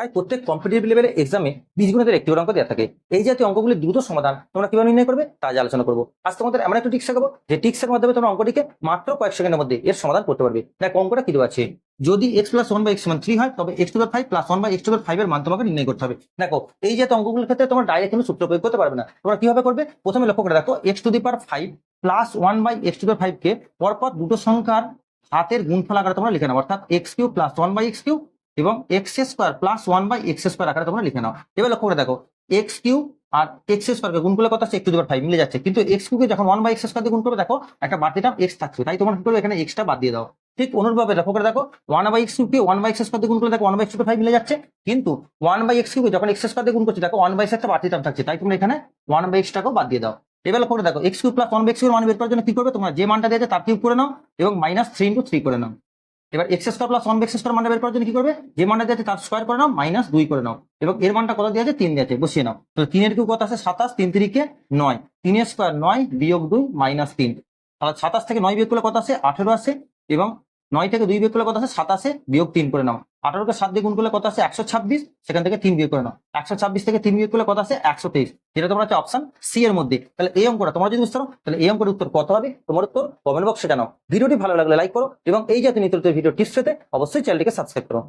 তাই প্রত্যেক কম্পিটিটিভ লেভেলের এক্সামে বীজগণিতের একটি অঙ্ক দেওয়া থাকে। এই জাতীয় অঙ্কগুলির দ্রুত সমাধান তোমরা কীভাবে নির্ণয় করবে তা আলোচনা করব। আজ তোমাদের এমন একটা টিক্স শেখাবো যে টিক্সের মাধ্যমে তোমরা অঙ্কটিকে মাত্র কয়েক সেকেন্ডের মধ্যে এর সমাধান করতে পারবে। দেখ, অঙ্কটা কি আছে? যদি x plus one by x three হয়, তবে x to five plus one by x to five এর মান তোমাকে নির্ণয় করতে হবে। দেখো, এই জাতীয় অঙ্কগুলোর ক্ষেত্রে তোমরা ডাইরেক্ট কিন্তু সূত্র প্রয়োগ করতে পারবে না। তোমরা কীভাবে করবে? প্রথমে লক্ষ্য করে দেখো x to the power five plus one by x to five কে পরপর দুটো সংখ্যার হাতের গুণফল আকারে তোমরা লিখে নাও। অর্থাৎ x cube plus one by x cube এবং x square plus one by x square আকারে তোমরা লিখে নাও। এবার লক্ষ্য করে দেখো এক্স কিউ আর এক্স স্কোয়ারকে গুণ করলে কত আছে? একটু দুবার ফাইভ মিলে যাচ্ছে। কিন্তু এক্স কিউকে যখন ওয়ান বাই এক্স স্কোয়ার দিয়ে গুণ করবে, দেখো, একটা বাড়তি টার্ম এক্স থাকছে। তাই তোমরা কি করবে? এখানে এক্সটা বাদ দিয়ে দাও। ঠিক অনুরূপভাবে লক্ষ্য করে দেখো ওয়ান বাই এক্স কিউকে ওয়ান বাই এক্স স্কোয়ার দিয়ে গুণ করলে দেখো ওয়ান বাই এক্স ফাইভ মিলে যাচ্ছে। কিন্তু ওয়ান বাই এক্স কিউকে যখন এক্স স্কোয়ার দিয়ে গুণ করছে, দেখো ওয়ান বাই এক্স একটা বাড়তি টার্ম থাকছে। তাই তোমরা এখানে ওয়ান বাই এক্সটাকেও বাদ দিয়ে দাও। এবার করে দেখো x cube plus one by x মান বের করার জন্য কি করবে? তোমরা যে মানটা দিয়েছে, তার কিউব করে নাও এবং মাইনাস থ্রি ইন্টু থ্রি করে নাও। এবার x square plus one x square মানটা বের করার জন্য কি করবে? যে মানটা দিয়েছে তার স্কোয়ার করে নাও মাইনাস দুই করে নাও। এবং এর মানটা কত দিয়েছে? তিন দিয়েছে। বসিয়ে নাও। তো তিনের কিউ কত আছে? সাতাশ। তিন তিরিকে নয়। তিনের স্কোয়ার নয় বিয়োগ দুই মাইনাস তিন। তাহলে সাতাশ থেকে নয় বিয়োগ করলে কত আছে? আঠেরো আছে। এবং নয় থেকে দুই বিয়োগ করলে কত আছে? সাতাশে বিয়োগ তিন করে নাও। আঠারোকে সাত দিয়ে গুণ করলে কত আছে? একশো ছাব্বিশ। সেখান থেকে তিন বিয়োগ করে নাও। একশো ছাব্বিশ থেকে তিন বিয়োগ করলে কত আছে? একশো তেইশ। যেটা তোমার হচ্ছে অপশন সি এর মধ্যে। তাহলে এই অঙ্কটা তোমরা যদি বুঝতে পারো, তাহলে এই অঙ্কের উত্তর কত হবে? তোমার উত্তর কমেন্ট বক্সে জানাও। ভিডিওটি ভালো লাগলে লাইক করো এবং এই জাতীয় নিত্য ভিডিও টিপস পেতে অবশ্যই চ্যানেলটিকে সাবস্ক্রাইব করো।